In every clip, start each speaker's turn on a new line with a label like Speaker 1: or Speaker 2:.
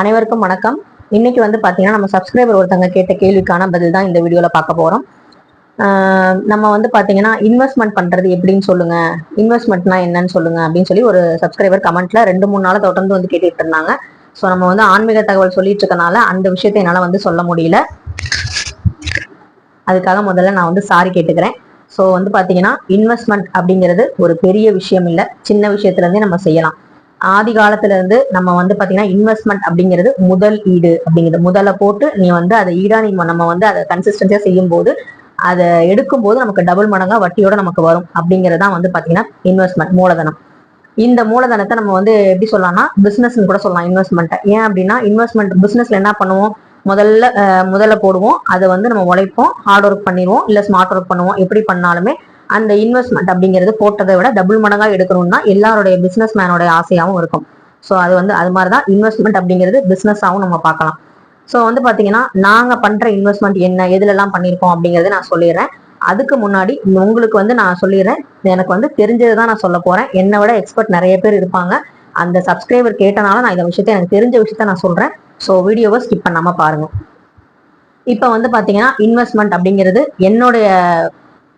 Speaker 1: அனைவருக்கும் வணக்கம். இன்னைக்கு வந்து பார்த்தீங்கன்னா நம்ம சப்ஸ்கிரைபர் ஒருத்தங்க கேட்ட கேள்விக்கான பதில் தான் இந்த வீடியோவில் பார்க்க போகிறோம் நம்ம வந்து பார்த்தீங்கன்னா இன்வெஸ்ட்மெண்ட் பண்ணுறது எப்படின்னு சொல்லுங்க. இன்வெஸ்ட்மெண்ட்னா என்னன்னு சொல்லுங்க அப்படின்னு சொல்லி ஒரு சப்ஸ்கிரைபர் கமெண்ட்ல ரெண்டு மூணு நாள் தொடர்ந்து வந்து கேட்டுட்டு இருந்தாங்க. ஸோ நம்ம வந்து ஆன்மீக தகவல் சொல்லிட்டு இருக்கனால அந்த விஷயத்தை என்னால் வந்து சொல்ல முடியல. அதுக்காக முதல்ல நான் வந்து சாரி கேட்டுக்கிறேன். ஸோ வந்து பார்த்தீங்கன்னா இன்வெஸ்ட்மெண்ட் அப்படிங்கிறது ஒரு பெரிய விஷயம் இல்லை. சின்ன விஷயத்துலேருந்தே நம்ம செய்யலாம். ஆதி காலத்துல இருந்து நம்ம வந்து பாத்தீங்கன்னா இன்வெஸ்ட்மெண்ட் அப்படிங்கிறது முதல் ஈடு அப்படிங்கிறது முதல்ல போட்டு நீ வந்து அதை ஈடா நீ நம்ம வந்து அதை கன்சிஸ்டன்சியா செய்யும் போது அதை எடுக்கும் போது நமக்கு டபுள் மடங்கா வட்டியோட நமக்கு வரும் அப்படிங்கறதான் வந்து பாத்தீங்கன்னா இன்வெஸ்ட்மெண்ட் மூலதனம். இந்த மூலதனத்தை நம்ம வந்து எப்படி சொல்லலாம்னா பிசினஸ் கூட சொல்லலாம் இன்வெஸ்ட்மெண்ட்டை ஏன் அப்படின்னா இன்வெஸ்ட்மெண்ட் பிசினஸ்ல என்ன பண்ணுவோம்? முதல்ல முதல்ல போடுவோம். அதை வந்து நம்ம உழைப்போம். ஹார்ட் ஒர்க் பண்ணிடுவோம். இல்ல ஸ்மார்ட் ஒர்க் பண்ணுவோம். எப்படி பண்ணாலுமே அந்த இன்வெஸ்ட்மெண்ட் அப்படிங்கிறது போட்டதை விட டபுள் மடங்கா எடுக்கணும்னா எல்லாருடைய பிசினஸ் மேனோட ஆசையாவும் இருக்கும். ஸோ அது வந்து அது மாதிரி தான் இன்வெஸ்ட்மெண்ட் அப்படிங்கிறது பிசினஸாவும் நம்ம பார்க்கலாம். ஸோ வந்து பாத்தீங்கன்னா நாங்க பண்ற இன்வெஸ்ட்மெண்ட் என்ன எதுலெல்லாம் பண்ணியிருக்கோம் அப்படிங்கறத நான் சொல்லிடுறேன். அதுக்கு முன்னாடி உங்களுக்கு வந்து நான் சொல்லிடுறேன். எனக்கு வந்து தெரிஞ்சதை தான் நான் சொல்ல போறேன். என்னை விட எக்ஸ்பர்ட் நிறைய பேர் இருப்பாங்க. அந்த சப்ஸ்கிரைபர் கேட்டனால நான் இந்த விஷயத்த எனக்கு தெரிஞ்ச விஷயத்த நான் சொல்றேன். ஸோ வீடியோவை ஸ்கிப் பண்ணாம பாருங்க. இப்போ வந்து பாத்தீங்கன்னா இன்வெஸ்ட்மெண்ட் அப்படிங்கிறது என்னுடைய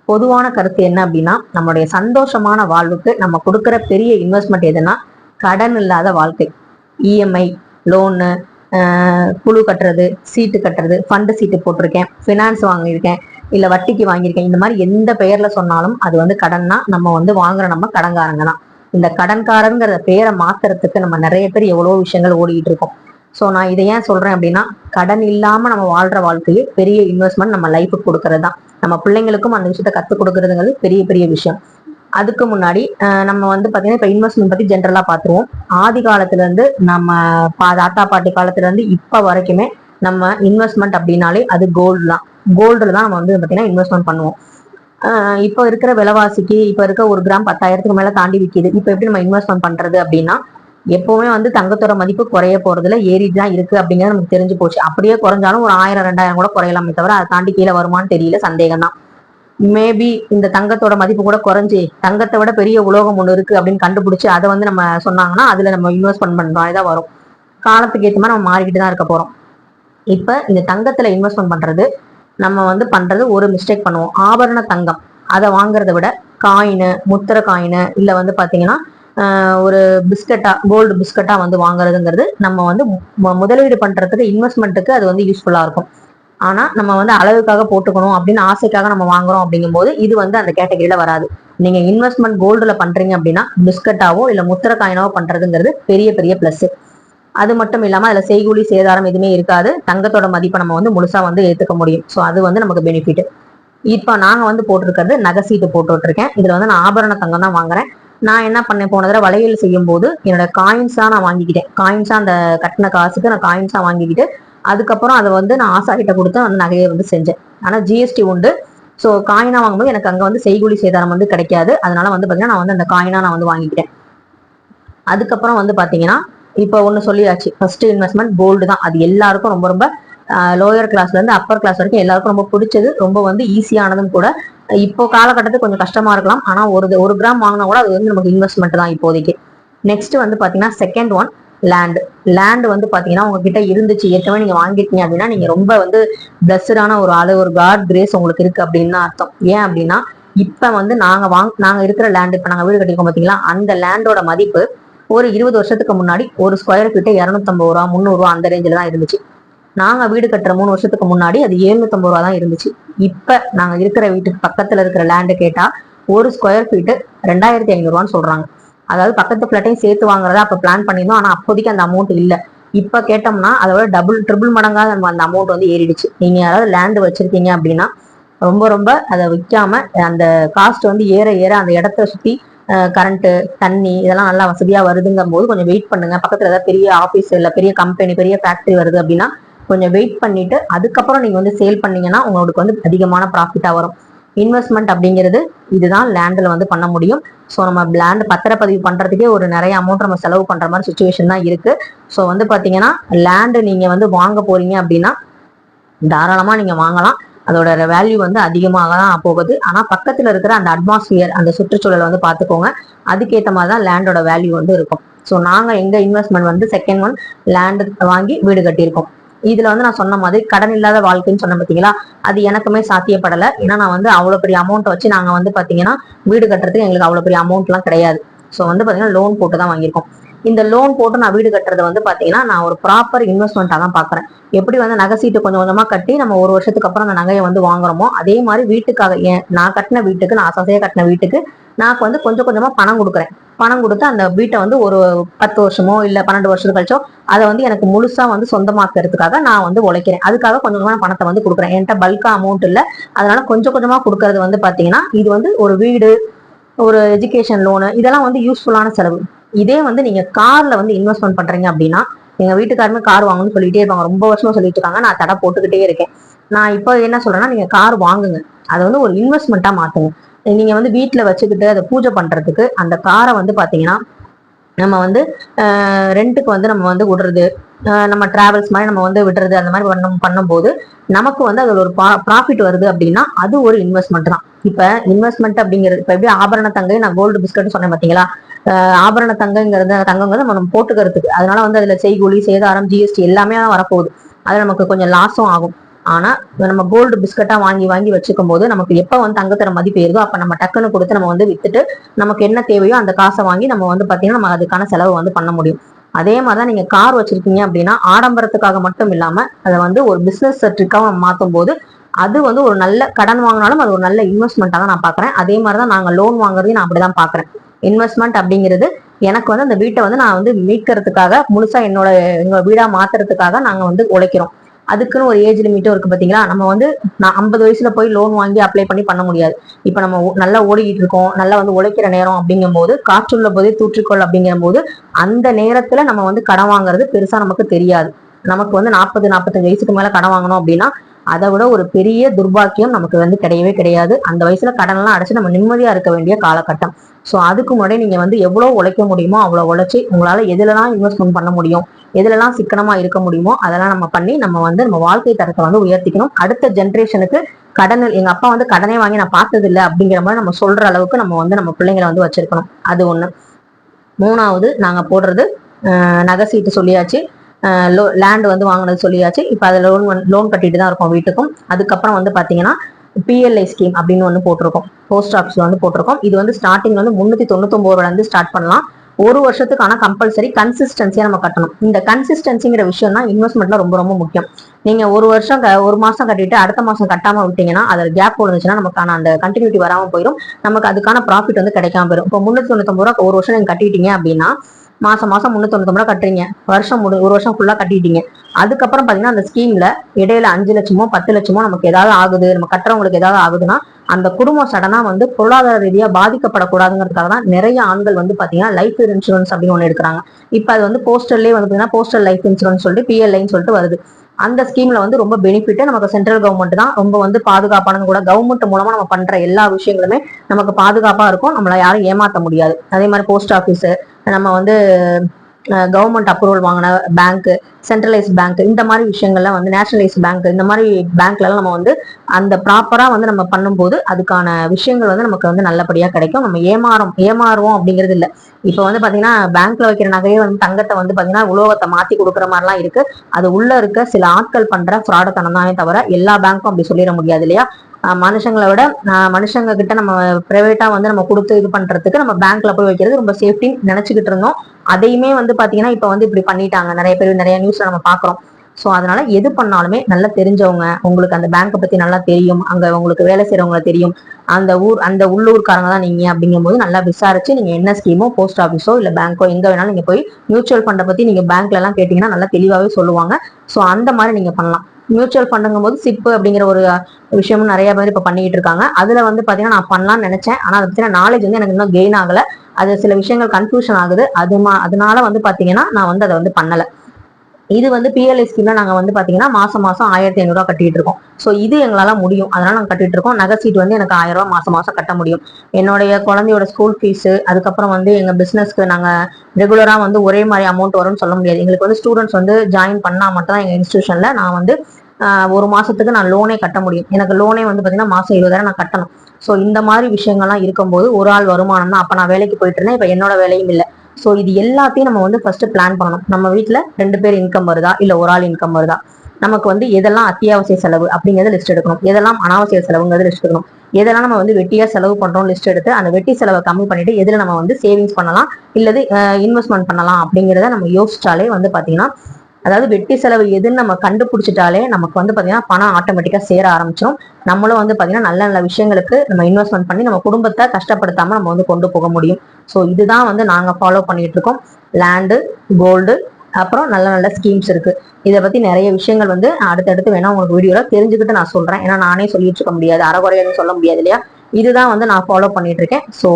Speaker 1: பொதுவான கருத்து என்ன அப்படின்னா நம்மளுடைய சந்தோஷமான வாழ்வுக்கு நம்ம கொடுக்குற பெரிய இன்வெஸ்ட்மெண்ட் எதுனா கடன் இல்லாத வாழ்க்கை. இஎம்ஐ லோனு குழு கட்டுறது சீட்டு கட்டுறது ஃபண்டு சீட்டு போட்டிருக்கேன் ஃபினான்ஸ் வாங்கியிருக்கேன் இல்லை வட்டிக்கு வாங்கியிருக்கேன் இந்த மாதிரி எந்த பெயரில் சொன்னாலும் அது வந்து கடன்னா நம்ம வந்து வாங்குற நம்ம கடன்காரங்க தான். இந்த கடன்காரங்கிற பேரை மாத்துறதுக்கு நம்ம நிறைய பேர் எவ்வளோ விஷயங்கள் ஓடிக்கிட்டு இருக்கோம். ஸோ நான் இதை ஏன் சொல்றேன் அப்படின்னா கடன் இல்லாம நம்ம வாழ்ற வாழ்க்கையே பெரிய இன்வெஸ்ட்மெண்ட் நம்ம லைஃபுக்கு கொடுக்கறது தான் நம்ம பிள்ளைங்களுக்கும் அந்த விஷயத்த கற்றுக் கொடுக்கறதுங்கிறது பெரிய பெரிய விஷயம். அதுக்கு முன்னாடி அஹ், நம்ம வந்து பாத்தீங்கன்னா இப்போ இன்வெஸ்ட்மெண்ட் பத்தி ஜென்ரலா பாத்துருவோம். ஆதி காலத்துல இருந்து நம்ம பா- தாத்தா பாட்டி காலத்துல இருந்து வரைக்குமே நம்ம இன்வெஸ்ட்மெண்ட் அப்படின்னாலே அது கோல்டு தான். கோல்டில் தான் நம்ம வந்து பாத்தீங்கன்னா இன்வெஸ்ட்மெண்ட் பண்ணுவோம். ஆஹ் இப்போ இருக்கிற விலைவாசிக்கு இப்போ இருக்க ஒரு கிராம் பத்தாயிரத்துக்கு மேல தாண்டி விக்குது. இப்போ எப்படி நம்ம இன்வெஸ்ட்மெண்ட் பண்றது அப்படின்னா எப்பவுமே வந்து தங்கத்தோட மதிப்பு குறைய போறதுல ஏறிட்டு தான் இருக்கு அப்படிங்கிறது நமக்கு தெரிஞ்சு போச்சு. அப்படியே குறைஞ்சாலும் ஒரு ஆயிரம் ரெண்டாயிரம் கூட குறையலாமே தவிர அதை தாண்டி கீழே வருமான்னு தெரியல சந்தேகம் தான் மேபி இந்த தங்கத்தோட மதிப்பு கூட குறைஞ்சி தங்கத்தை விட பெரிய உலோகம் ஒன்று இருக்கு அப்படின்னு கண்டுபிடிச்சு அதை வந்து நம்ம சொன்னாங்கன்னா அதுல நம்ம இன்வெஸ்ட்மெண்ட் பண்ற மாதிரி தான் வரும். காலத்துக்கு ஏற்ற மாதிரி நம்ம மாறிக்கிட்டு தான் இருக்க போறோம். இப்ப இந்த தங்கத்துல இன்வெஸ்ட்மெண்ட் பண்றது நம்ம வந்து பண்றது ஒரு மிஸ்டேக் பண்ணுவோம். ஆபரண தங்கம் அதை வாங்குறத விட காயின் முத்திர காயின் இல்ல வந்து பாத்தீங்கன்னா ஒரு பிஸ்கட்டா கோல்டு பிஸ்கட்டா வந்து வாங்குறதுங்கிறது நம்ம வந்து முதலீடு பண்றதுக்கு இன்வெஸ்ட்மெண்ட்டுக்கு அது வந்து யூஸ்ஃபுல்லா இருக்கும். ஆனா நம்ம வந்து அளவுக்காக போட்டுக்கணும் அப்படின்னு ஆசைக்காக நம்ம வாங்குறோம் அப்படிங்கும்போது இது வந்து அந்த கேட்டகரியில வராது. நீங்க இன்வெஸ்ட்மெண்ட் கோல்டுல பண்றீங்க அப்படின்னா பிஸ்கட்டாவோ இல்ல முத்திர காயினாவோ பண்றதுங்கிறது பெரிய பெரிய பிளஸ் அது மட்டும் இல்லாம அதுல செய்கூலி சேதாரம் எதுவுமே இருக்காது. தங்கத்தோட மதிப்பை நம்ம வந்து முழுசா வந்து ஏத்துக்க முடியும். ஸோ அது வந்து நமக்கு பெனிஃபிட் இப்போ நாங்க வந்து போட்டிருக்கிறது நகை சீட்டு போட்டு இருக்கேன் இதுல வந்து நான் ஆபரண தங்கம் தான் வாங்குறேன். நான் என்ன பண்ணேன்? போன தடவை வளையல் செய்யும் போது என்னோட காயின்ஸா நான் வாங்கிக்கிட்டேன். காயின்ஸா அந்த கட்டின காசுக்கு நான் காயின்ஸா வாங்கிக்கிட்டு அதுக்கப்புறம் அதை வந்து நான் ஆசாரிட்ட கொடுத்து அந்த நகையை வந்து செஞ்சேன். ஆனா ஜிஎஸ்டி உண்டு. ஸோ காயினா வாங்கும்போது எனக்கு அங்க வந்து செய்கூலி சேதாரம் வந்து கிடைக்காது. அதனால வந்து பாத்தீங்கன்னா நான் வந்து அந்த காயினா நான் வந்து வாங்கிக்கிட்டேன். அதுக்கப்புறம் வந்து பாத்தீங்கன்னா இப்போ ஒன்று சொல்லியாச்சு. ஃபர்ஸ்ட் இன்வெஸ்ட்மெண்ட் கோல்டு தான். அது எல்லாருக்கும் ரொம்ப ரொம்ப லோயர் கிளாஸ்ல இருந்து அப்பர் கிளாஸ் வரைக்கும் எல்லாருக்கும் ரொம்ப பிடிச்சது. ரொம்ப வந்து ஈஸியானதும் கூட இப்போ காலகட்டத்துக்கு கொஞ்சம் கஷ்டமா இருக்கலாம். ஆனா ஒரு ஒரு கிராம் வாங்கினா கூட அது வந்து நமக்கு இன்வெஸ்ட்மெண்ட் தான் இப்போதைக்கு. நெக்ஸ்ட் வந்து பாத்தீங்கன்னா செகண்ட் ஒன் லேண்ட் லேண்ட் வந்து பாத்தீங்கன்னா உங்ககிட்ட இருந்துச்சு. ஏற்கனவே நீங்க வாங்கிட்டீங்க அப்படின்னா நீங்க ரொம்ப வந்து பிளஸ்டான ஒரு ஆளு ஒரு காட் கிரேஸ் உங்களுக்கு இருக்கு அப்படின்னு தான் அர்த்தம். ஏன் அப்படின்னா இப்ப வந்து நாங்க வாங் நாங்க இருக்கிற லேண்ட் இப்ப நாங்க வீடு கட்டிருக்கோம் பாத்தீங்களா? அந்த லேண்டோட மதிப்பு ஒரு இருபது வருஷத்துக்கு முன்னாடி ஒரு ஸ்கொயர் ஃபீட்டு இரநூத்தம்பது ரூபா முந்நூறு ரூபா அந்த ரேஞ்சில் தான் இருந்துச்சு. நாங்க வீடு கட்டுற மூணு வருஷத்துக்கு முன்னாடி அது எழுநூத்தம்பது ரூபா தான் இருந்துச்சு. இப்ப நாங்க இருக்கிற வீட்டுக்கு பக்கத்துல இருக்கிற லேண்டு கேட்டா ஒரு ஸ்கொயர் ஃபீட்டு ரெண்டாயிரத்தி ஐநூறுவான்னு சொல்றாங்க. அதாவது பக்கத்து பிளாட்டையும் சேர்த்து வாங்குறதா அப்ப பிளான் பண்ணியிருந்தோம். ஆனா அப்போதைக்கு அந்த அமௌண்ட் இல்ல. இப்ப கேட்டோம்னா அதோட டபுள் ட்ரிபிள் மடங்கா நம்ம அந்த அமௌண்ட் வந்து ஏறிடுச்சு. நீங்க யாராவது லேண்ட் வச்சிருக்கீங்க அப்படின்னா ரொம்ப ரொம்ப அதை விற்காம அந்த காஸ்ட் வந்து ஏற ஏற அந்த இடத்த சுத்தி கரண்ட்டு தண்ணி இதெல்லாம் நல்லா வசதியா வருதுங்கும் போது கொஞ்சம் வெயிட் பண்ணுங்க. பக்கத்துல ஏதாவது பெரிய ஆபீஸ் இல்ல பெரிய கம்பெனி பெரிய ஃபேக்டரி வருது அப்படின்னா கொஞ்சம் வெயிட் பண்ணிட்டு அதுக்கப்புறம் நீங்கள் வந்து சேல் பண்ணீங்கன்னா உங்களுக்கு வந்து அதிகமான ப்ராஃபிட்டாக வரும். இன்வெஸ்ட்மெண்ட் அப்படிங்கிறது இதுதான் லேண்டில் வந்து பண்ண முடியும். ஸோ நம்ம லேண்ட் பத்திரப்பதிவு பண்ணுறதுக்கே ஒரு நிறைய அமௌண்ட் நம்ம செலவு பண்ணுற மாதிரி சுச்சுவேஷன் தான் இருக்கு. ஸோ வந்து பார்த்தீங்கன்னா லேண்டு நீங்கள் வந்து வாங்க போறீங்க அப்படின்னா தாராளமாக நீங்கள் வாங்கலாம். அதோட வேல்யூ வந்து அதிகமாக தான் போகுது. ஆனால் பக்கத்தில் இருக்கிற அந்த அட்மாஸ்பியர் அந்த சுற்றுச்சூழலை வந்து பார்த்துக்கோங்க அதுக்கேற்ற மாதிரி தான் லேண்டோட வேல்யூ வந்து இருக்கும். ஸோ நாங்கள் எங்கள் இன்வெஸ்ட்மெண்ட் வந்து செகண்ட் ஒன் லேண்டு வாங்கி வீடு கட்டியிருக்கோம். இதுல வந்து நான் சொன்ன மாதிரி கடன் இல்லாத வாழ்க்கைன்னு சொன்ன பார்த்தீங்களா அது எனக்குமே சாத்தியப்படலை. ஏன்னா நான் வந்து அவ்வளோ பெரிய அமௌண்ட் வச்சு நாங்கள் வந்து பார்த்தீங்கன்னா வீடு கட்டுறதுக்கு எங்களுக்கு அவ்வளோ பெரிய அமௌண்ட்லாம் கிடையாது. ஸோ வந்து பார்த்தீங்கன்னா லோன் போட்டு தான் வாங்கியிருக்கோம். இந்த லோன் போட்டு நான் வீடு கட்டுறது வந்து பாத்தீங்கன்னா நான் ஒரு ப்ராப்பர் இன்வெஸ்ட்மெண்ட்டாக தான் பாக்குறேன். எப்படி வந்து நகை சீட்டு கொஞ்சம் கொஞ்சமா கட்டி நம்ம ஒரு வருஷத்துக்கு அப்புறம் அந்த நகையை வந்து வாங்குறோமோ அதே மாதிரி வீட்டுக்காக ஏன் நான் கட்டின வீட்டுக்கு நான் அசையா கட்டின வீட்டுக்கு நான் வந்து கொஞ்சம் கொஞ்சமா பணம் கொடுக்குறேன். பணம் கொடுத்து அந்த வீட்டை வந்து ஒரு பத்து வருஷமோ இல்ல பன்னெண்டு வருஷத்துக்கு கழிச்சோ அதை வந்து எனக்கு முழுசா வந்து சொந்தமாக்குறதுக்காக நான் வந்து உழைக்கிறேன். அதுக்காக கொஞ்சம் கொஞ்சமாக பணத்தை வந்து கொடுக்குறேன். என்கிட்ட பல்கா அமௌண்ட் இல்ல. அதனால கொஞ்சம் கொஞ்சமா கொடுக்கறது வந்து பாத்தீங்கன்னா இது வந்து ஒரு வீடு ஒரு எஜுகேஷன் லோனு இதெல்லாம் வந்து யூஸ்ஃபுல்லான செலவு. இதே வந்து நீங்க கார்ல வந்து இன்வெஸ்ட்மெண்ட் பண்றீங்க அப்படின்னா எங்க வீட்டுக்காருமே கார் வாங்கணும்னு சொல்லிட்டே இருப்பாங்க. ரொம்ப வருஷமா சொல்லிட்டு இருக்காங்க. நான் தடை போட்டுக்கிட்டே இருக்கேன். நான் இப்போ என்ன சொல்றேன்னா நீங்க கார் வாங்குங்க. அதை வந்து ஒரு இன்வெஸ்ட்மெண்ட்டா மாத்துங்க. நீங்க வந்து வீட்டில் வச்சுக்கிட்டு அதை பூஜை பண்றதுக்கு அந்த காரை வந்து பாத்தீங்கன்னா நம்ம வந்து ரெண்ட்டுக்கு வந்து நம்ம வந்து விடுறது நம்ம டிராவல்ஸ் மாதிரி நம்ம வந்து விடுறது அந்த மாதிரி பண்ணும் பண்ணும்போது நமக்கு வந்து அதில் ஒரு ப்ராஃபிட் வருது அப்படின்னா அது ஒரு இன்வெஸ்ட்மெண்ட் தான். இப்போ இன்வெஸ்ட்மெண்ட் அப்படிங்கிறது இப்போ எப்படி ஆபரண தங்கை நான் கோல்டு பிஸ்கட் சொன்னேன் பார்த்தீங்களா ஆபரண தங்கங்கிறது தங்கங்கிறது நம்ம போட்டுக்கிறதுக்கு. அதனால வந்து அதில் செய்கூலி சேதாரம் ஜிஎஸ்டி எல்லாமே வரப்போகுது. அது நமக்கு கொஞ்சம் லாஸும் ஆகும். ஆனா நம்ம கோல்டு பிஸ்கட்டா வாங்கி வாங்கி வச்சுக்கும் போது நமக்கு எப்ப வந்து தங்கத்தர மதிப்பு ஏறுதோ அப்ப நம்ம டக்குன்னு கொடுத்து நம்ம வந்து வித்துட்டு நமக்கு என்ன தேவையோ அந்த காசை வாங்கி நம்ம வந்து பாத்தீங்கன்னா நம்ம அதுக்கான செலவு வந்து பண்ண முடியும். அதே மாதிரிதான் நீங்க கார் வச்சிருக்கீங்க அப்படின்னா ஆடம்பரத்துக்காக மட்டும் இல்லாம அதை வந்து ஒரு பிசினஸ் செட்ரிக்காக மாத்தும் போது அது வந்து ஒரு நல்ல கடன் வாங்கினாலும் அது ஒரு நல்ல இன்வெஸ்ட்மெண்ட்டாக தான் நான் பாக்குறேன். அதே மாதிரிதான் நாங்க லோன் வாங்குறதையும் நான் அப்படிதான் பாக்குறேன். இன்வெஸ்ட்மெண்ட் அப்படிங்கிறது எனக்கு வந்து அந்த வீட்டை வந்து நான் வந்து மீட்கிறதுக்காக முழுசா என்னோட எங்க வீடா மாத்துறதுக்காக நாங்க வந்து உழைக்கிறோம். அதுக்குன்னு ஒரு ஏஜ் லிமிட்டும் இருக்கு பாத்தீங்களா? நம்ம வந்து நான் ஐம்பது வயசுல போய் லோன் வாங்கி அப்ளை பண்ணி பண்ண முடியாது. இப்ப நம்ம நல்லா ஓடிக்கிட்டு இருக்கோம் நல்லா வந்து உழைக்கிற நேரம் அப்படிங்கும் போது காற்றுள்ள போதே தூற்றுக்கொள் அப்படிங்கிற போது அந்த நேரத்துல நம்ம வந்து கடன் வாங்குறது பெருசா நமக்கு தெரியாது. நமக்கு வந்து நாற்பது நாற்பத்தஞ்சு வயசுக்கு மேல கடன் வாங்கணும் அப்படின்னா அதை விட ஒரு பெரிய துர்பாக்கியம் நமக்கு வந்து கிடையவே கிடையாது. அந்த வயசுல கடன் எல்லாம் அடைச்சு நம்ம நிம்மதியா இருக்க வேண்டிய காலகட்டம். ஸோ அதுக்கு முன்னாடி நீங்க வந்து எவ்வளவு உழைக்க முடியுமோ அவ்வளவு உழைச்சி உங்களால எதுலலாம் இன்வெஸ்ட்மெண்ட் பண்ண முடியும் எதுலலாம் சிக்கனமா இருக்க முடியுமோ அதெல்லாம் நம்ம பண்ணி நம்ம வந்து நம்ம வாழ்க்கை தரத்தை வந்து உயர்த்திக்கணும். அடுத்த ஜென்ரேஷனுக்கு கடன் எங்க அப்பா வந்து கடனே வாங்கி நான் பார்த்தது இல்லை அப்படிங்கிற மாதிரி நம்ம சொல்ற அளவுக்கு நம்ம வந்து நம்ம பிள்ளைங்களை வந்து வச்சிருக்கணும். அது ஒண்ணு. மூணாவது நாங்க போடுறது நகை சீட்டு சொல்லியாச்சு. லோ லேண்ட் வந்து வாங்கினது சொல்லியாச்சு. இப்போ அதில் லோன் லோன் கட்டிட்டு தான் இருக்கோம் வீட்டுக்கும். அதுக்கப்புறம் வந்து பார்த்தீங்கன்னா பிஎல்ஐ ஸ்கீம் அப்படின்னு ஒன்று போட்டிருக்கோம். போஸ்ட் ஆஃபீஸில் வந்து போட்டிருக்கோம். இது வந்து ஸ்டார்டிங் வந்து முந்நூற்றி தொண்ணூத்தொம்பது ரூபாய் ஸ்டார்ட் பண்ணலாம். ஒரு வருஷத்துக்கான கம்பல்சரி கன்சிஸ்டன்சியா நம்ம கட்டணும். இந்த கன்சிஸ்டன்சிங்கிற விஷயம் தான் இன்வெஸ்ட்மெண்ட்ல ரொம்ப ரொம்ப முக்கியம். நீங்க ஒரு வருஷம் ஒரு மாசம் கட்டிட்டு அடுத்த மாசம் கட்டாம விட்டீங்கன்னா அதில் கேப் விழுந்துச்சுன்னா நமக்கான அந்த கண்டினியூட்டி வராம போயிடும் நமக்கு அதுக்கான ப்ராஃபிட் வந்து கிடைக்காம போயிடும் இப்போ முன்னூத்தி தொண்ணூத்தொம்பது ரூபா ஒரு வருஷம் நீங்க கட்டிட்டீங்க அப்படின்னா மாசம் மாசம் முன்னூத்தி ரூபா கட்டுறீங்க. வருஷம் முடி ஒரு வருஷம் ஃபுல்லா கட்டிட்டீங்க. அதுக்கப்புறம் பாத்தீங்கன்னா அந்த ஸ்கீம்ல இடையில அஞ்சு லட்சமோ பத்து லட்சமோ நமக்கு ஏதாவது ஆகுது. நம்ம கட்டுறவங்களுக்கு ஏதாவது ஆகுதுன்னா அந்த குடும்பம் சடனா வந்து பொருளாதார ரீதியா பாதிக்கப்படக்கூடாதுங்கிறதுக்காக தான் நிறைய ஆண்கள் வந்து பாத்தீங்கன்னா லைஃப் இன்சூரன்ஸ் அப்படின்னு ஒன்று எடுக்கிறாங்க. இப்போ அது வந்து போஸ்டல்லே வந்து பாத்தீங்கன்னா போஸ்டல் லைஃப் இன்சூரன்ஸ் சொல்லிட்டு பிஎல்ஐன்னு சொல்லிட்டு வருது. அந்த ஸ்கீம்ல வந்து ரொம்ப பெனிஃபிட் நமக்கு சென்ட்ரல் கவர்மெண்ட் தான் ரொம்ப வந்து பாதுகாப்பானது கூட கவர்மெண்ட் மூலமா நம்ம பண்ற எல்லா விஷயங்களுமே நமக்கு பாதுகாப்பா இருக்கும். நம்மள யாரும் ஏமாத்த முடியாது. அதே மாதிரி போஸ்ட் ஆஃபீஸ் நம்ம வந்து கவர்மெண்ட் அப்ரூவல் வாங்கின பேங்க் சென்ட்ரலைஸ் பேங்க் இந்த மாதிரி விஷயங்கள்லாம் வந்து நேஷனலைஸ் பேங்க் இந்த மாதிரி பேங்க்லலாம் நம்ம வந்து அந்த ப்ராப்பராக வந்து நம்ம பண்ணும்போது அதுக்கான விஷயங்கள் வந்து நமக்கு வந்து நல்லபடியாக கிடைக்கும். நம்ம ஏமாறும் ஏமாறுவோம் அப்படிங்கிறது இல்லை. இப்போ வந்து பார்த்தீங்கன்னா பேங்க்ல வைக்கிற நகையே வந்து தங்கத்தை வந்து பார்த்தீங்கன்னா உலோகத்தை மாற்றி கொடுக்குற மாதிரிலாம் இருக்கு. அது உள்ள இருக்க சில ஆட்கள் பண்ற ஃப்ராடத்தனம் தானே தவிர எல்லா பேங்க்கும் அப்படி சொல்லிட முடியாது இல்லையா? மனுஷங்களை விட மனுஷங்க கிட்ட நம்ம பிரைவேட்டா வந்து நம்ம கொடுத்து இது பண்றதுக்கு நம்ம பேங்க்ல போய் வைக்கிறது ரொம்ப சேஃப்டி நினைச்சுக்கிட்டு இருந்தோம். அதையுமே வந்து பாத்தீங்கன்னா இப்ப வந்து இப்படி பண்ணிட்டாங்க. நிறைய பேர் நிறைய நியூஸ்ல நம்ம பாக்குறோம். ஸோ அதனால எது பண்ணாலுமே நல்லா தெரிஞ்சவங்க உங்களுக்கு அந்த பேங்கை பத்தி நல்லா தெரியும் அங்க உங்களுக்கு வேலை செய்யறவங்க தெரியும் அந்த ஊர் அந்த உள்ளூர்காரங்க தான் நீங்க அப்படிங்கும் போது நல்லா விசாரிச்சு நீங்க என்ன ஸ்கீமோ போஸ்ட் ஆஃபீஸோ இல்ல பேங்கோ எங்க வேணாலும் நீங்க போய் மியூச்சுவல் ஃபண்டை பத்தி நீங்க பேங்க்ல எல்லாம் கேட்டீங்கன்னா நல்லா தெளிவாவே சொல்லுவாங்க. ஸோ அந்த மாதிரி நீங்க பண்ணலாம். மியூச்சுவல் ஃபண்டுங்கும் போது சிப்பு அப்படிங்கிற ஒரு விஷயமும் நிறைய பேர் இப்ப பண்ணிட்டு இருக்காங்க. அதுல வந்து பாத்தீங்கன்னா நான் பண்ணலாம்னு நினைச்சேன். ஆனா அதை பத்தின நாலேஜ் வந்து எனக்கு இன்னும் கெயின் ஆகல. அது சில விஷயங்கள் கன்ஃபியூஷன் ஆகுது. அது அதனால வந்து பாத்தீங்கன்னா நான் வந்து அதை வந்து பண்ணலை. இது வந்து பிஎல்ஐ ஸ்கீம்ல நாங்க வந்து பாத்தீங்கன்னா மாசம் மாசம் ஆயிரத்தி ஐநூறுரூவா கட்டிட்டு இருக்கோம். ஸோ இது எங்களால முடியும். அதனால நாங்க கட்டிட்டு இருக்கோம். நகை சீட் வந்து எனக்கு ஆயிரம் ரூபாய் மாசம் மாசம் கட்ட முடியும். என்னுடைய குழந்தையோட ஸ்கூல் ஃபீஸ் அதுக்கப்புறம் வந்து எங்க பிசினஸ்க்கு நாங்க ரெகுலரா வந்து ஒரே மாதிரி அமௌண்ட் வரும்னு சொல்ல முடியாது. எங்களுக்கு வந்து ஸ்டூடெண்ட்ஸ் வந்து ஜாயின் பண்ணா மட்டும் தான் எங்க இன்ஸ்டியூஷன்ல நான் வந்து ஒரு மாசத்துக்கு நான் லோனே கட்ட முடியும். எனக்கு லோனே வந்து பாத்தீங்கன்னா மாசம் இருபதாயிரம் நான் கட்டணும். ஸோ இந்த மாதிரி விஷயங்கள்லாம் இருக்கும்போது ஒரு ஆள் வருமானம் தான் அப்ப நான் வேலைக்கு போயிட்டு இருந்தேன் இப்போ என்னோட வேலையும் இல்லை. ஸோ இது எல்லாத்தையும் நம்ம வந்து ஃபர்ஸ்ட் பிளான் பண்ணணும். நம்ம வீட்டில் ரெண்டு பேர் இன்கம் வருதா? இல்லை ஒரு ஆள் இன்கம் வருதா? நமக்கு வந்து எதெல்லாம் அத்தியாவசிய செலவு அப்படிங்கறத லிஸ்ட் எடுக்கணும். எதெல்லாம் அனாவசிய செலவுங்கிறத லிஸ்ட் எடுக்கணும். எதெல்லாம் நம்ம வந்து வெட்டியா செலவு பண்றோம் லிஸ்ட் எடுத்து அந்த வெட்டி செலவை கம்மி பண்ணிட்டு எதுல நம்ம வந்து சேவிங்ஸ் பண்ணலாம் இல்லது இன்வெஸ்ட்மெண்ட் பண்ணலாம் அப்படிங்கிறத நம்ம யோசிச்சாலே வந்து பாத்தீங்கன்னா அதாவது வெட்டி செலவு எதுன்னு நம்ம கண்டுபிடிச்சிட்டாலே நமக்கு வந்து பார்த்தீங்கன்னா பணம் ஆட்டோமேட்டிக்காக சேர ஆரம்பிச்சிடும் நம்மளும் வந்து பார்த்தீங்கன்னா நல்ல நல்ல விஷயங்களுக்கு நம்ம இன்வெஸ்ட்மெண்ட் பண்ணி நம்ம குடும்பத்தை கஷ்டப்படுத்தாமல் நம்ம வந்து கொண்டு போக முடியும். ஸோ இதுதான் வந்து நாங்கள் ஃபாலோ பண்ணிட்டு இருக்கோம். லேண்டு கோல்டு அப்புறம் நல்ல நல்ல ஸ்கீம்ஸ் இருக்கு. இதை பத்தி நிறைய விஷயங்கள் வந்து அடுத்தடுத்து வேணா உங்களுக்கு வீடியோல தெரிஞ்சுக்கிட்டு நான் சொல்றேன். ஏன்னா நானே சொல்லிட்டு இருக்க முடியாது. அறகுறையான்னு சொல்ல முடியாது இல்லையா? இதுதான் வந்து நான் ஃபாலோ பண்ணிட்டு இருக்கேன். ஸோ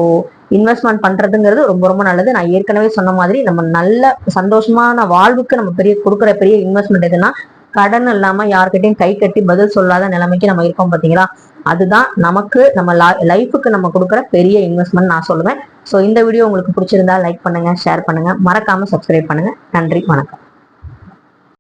Speaker 1: இன்வெஸ்ட்மெண்ட் பண்றதுங்கிறது ரொம்ப ரொம்ப நல்லது. நான் ஏற்கனவே சொன்ன மாதிரி நம்ம நல்ல சந்தோஷமான வாழ்வுக்கு நம்ம பெரிய கொடுக்குற பெரிய இன்வெஸ்ட்மெண்ட் எதுனா கடன் இல்லாம யார்கிட்டயும் கை கட்டி பதில் சொல்லாத நிலைமைக்கு நம்ம இருக்கோம் பாத்தீங்களா? அதுதான் நமக்கு நம்ம லைஃபுக்கு நம்ம கொடுக்குற பெரிய இன்வெஸ்ட்மெண்ட் நான் சொல்லுவேன். ஸோ இந்த வீடியோ உங்களுக்கு பிடிச்சிருந்தா லைக் பண்ணுங்க ஷேர் பண்ணுங்க. மறக்காம சப்ஸ்கிரைப் பண்ணுங்க. நன்றி வணக்கம்.